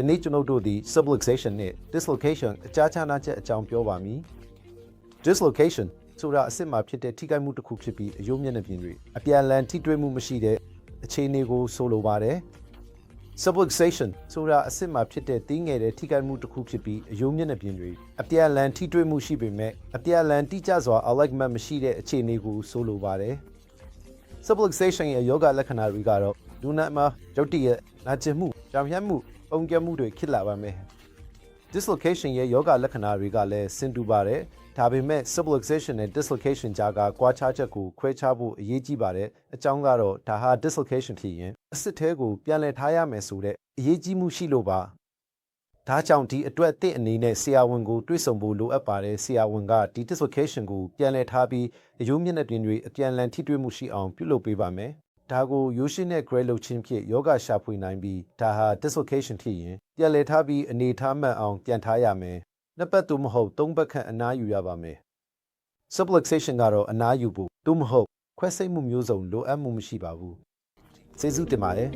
ယနေ့ကျွန်ုပ်တို့သည် subluxation နှင့် dislocation အကြားခြားနာချက်အကြောင်းပြောပါမည် dislocation ဆိုတာအစစ်မှာဖြစ်တဲ့ထိခိုက်မှုတစ်ခုဖြစ်ပြီးအယုံမျက်နှာပြင်တွေအပြန်အလှန်ထိတွေ့မှုမရှိတဲ့အခြေအနေကိုဆိုလိုပါတယ် subluxation ဆိုတာအစစ်မှာဖြစ်တဲ့တင်းငယ်တဲ့ထိခိုက်မှုတစ်ခုဖြစ်ပြီးအယုံမျက်နှာပြင်တွေအပြန်အလှန်ထိတွေ့မှုရှိပေမဲ့အပြန်အလှန်တိကျစွာ alignment မရှိတဲ့အခြေအနေကိုဆိုလိုပါတယ် subluxation ရဲ့ယောဂလက္ခဏာတွေကတော့ လူနာမှာရုတ်တရက်နာကျင်မှုကြောင်ရမ်းမှုပုံကမှုတွေဖြစ်လာပါမယ် dislocation ရဲ့ယောဂလက္ခဏာတွေကလည်းဆင်တူပါတယ်ဒါပေမဲ့ subluxation နဲ့ dislocation ကြားကကွာခြားချက်ကိုခွဲခြားဖို့အရေးကြီးပါတယ်အကြောင်းကတော့ဒါဟာ dislocation ဖြစ်ရင်အစစ်သေးကိုပြန်လည်ထားရမယ်ဆိုတဲ့အရေးကြီးမှုရှိလို့ပါဒါကြောင့်ဒီအတွက်အသင့်အနေနဲ့ဆရာဝန်ကိုတွေ့ဆုံဖို့လိုအပ်ပါတယ်ဆရာဝန်ကဒီ dislocation ကိုပြန်လည်ထားပြီးအယိုးမျက်နှာပြင်တွေအပြန်အလှန်ထိတွေ့မှုရှိအောင်ပြုလုပ်ပေးပါမယ် ဒါကိုရိုးရှင်းတဲ့ grade လုပ်ခြင်းဖြင့်ယောဂရှာဖွေနိုင်ပြီးဒါဟာ dislocation ဖြစ်ရင်ပြန်လည်ထားပြီးအနေထားမှန်အောင်ပြန်ထားရမယ်နှစ်ပတ်သို့မဟုတ်သုံးပတ်ခန့်အနားယူရပါမယ် subluxation ကတော့အနားယူဖို့သို့မဟုတ်ခွဲစိတ်မှုမျိုးစုံလိုအပ်မှုမရှိပါဘူးကျေးဇူးတင်ပါတယ်